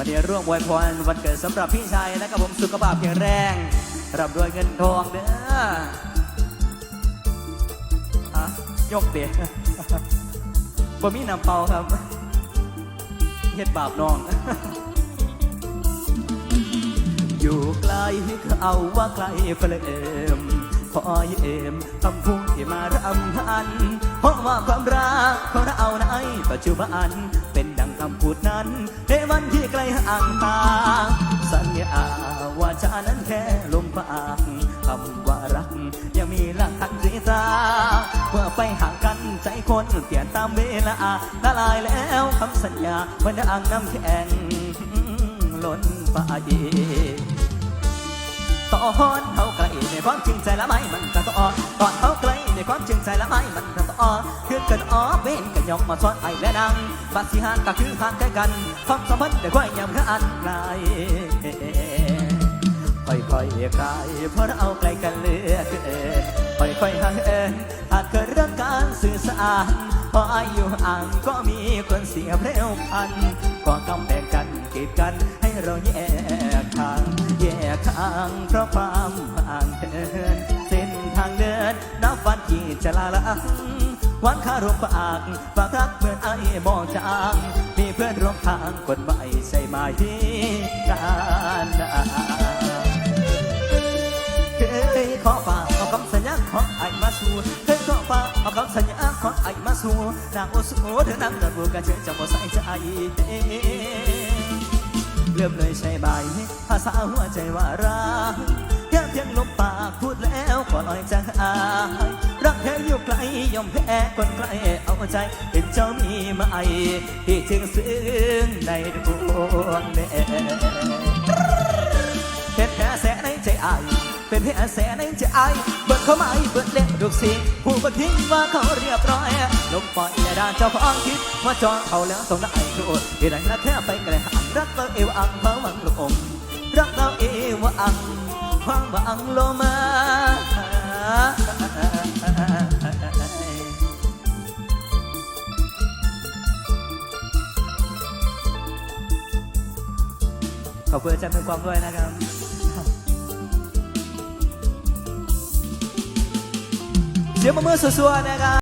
วันนี้ร่วมอวยพรวันเกิดสำหรับพี่ชายนะครับผมสุขภาพแข็งแรงร่ำรวยเงินทองเด้ออะยกเตะบ่มีน้ำเปล่าครับเฮ็ดบาปน้อง อยู่ไกลก็เอาว่าไกลเฟลมขอเยี่ยมคำพูดที่มารำพันเพราะว่าความรักของเราในปัจจุบันเป็นดัง คำพูดนั้นในวันที่ไกลห่างตา สัญญาว่าจะนั้นแค่ลมปากคำว่ารัก ยังมีหลักฐานสีตาเมื่อไปห่างกันใจคนเปลี่ยนตามเวลาละลายแล้วคำสัญญาเหมันดังน้ำแข็งล้นฟ้าอีตอนเขาไกลในความจริงใจละไม่มันกันต่อตอนเขาไกลในความจริงใจละไม่มัน อคือกันอ๋อเป็นกันยองมาซ้อนไอและนังบัดสิหานก็คือห่างไกลกันความสัมพันธ์ได้ค่อยยำกันอันไกลค่อยๆไกลเพราะเราไกลกันเลือเกินค่อยๆห่างเอินอาจเกิดเรื่องการสื่อสารพออายุห่างก็มีคนเสียเพลวพันก็กำแพงกันกีดกันให้เราแยกทางแยกทางเพราะควา นนับฟันที่จะลาลังวันคารมปากฝากรักเหมือนไอ้มองจางมีเพื่อนร่วมทางคนใหม่ใส่มาที่การดาเคยขอฝากเอาคำสัญญาของไอ้มาสู่เคยขอฝากเอาคำสัญญาของไอ้มาสู่นางโอสุโอเธอนางตะบูกระเจอจะบ่ใส่ใจเลือบเลยใช่ใบภาษาหัวใจว่ารักแค่เพียงลมปากพูดแล้ว ก็ลอยจะหายรักแท้อยู่ไกลยอมแพ้คนไกลเอาใจ เป็นเจ้ามีมาไหมที่จึงซึ้งในดวงแดเป็นแผลแสในใจอายเป็นแผลแสในใจอายเบิดเข้ามาเบิดเล่นทุกสิผู้บัดทิ้งว่าเขาเรียบร้อยลงปล่อยและด้านเจ้าของคิดว่าจองเขาแล้วต้องได้โดดที่ไหนละแค่ไปไกลหันรักเราเอวอังเพราะวังลูกอมรักเราเอวอังความหวังโลมา ขอบคุณอาจารย์เป็นความด้วยนะครับ เสียงมือมือสัวๆนะครับ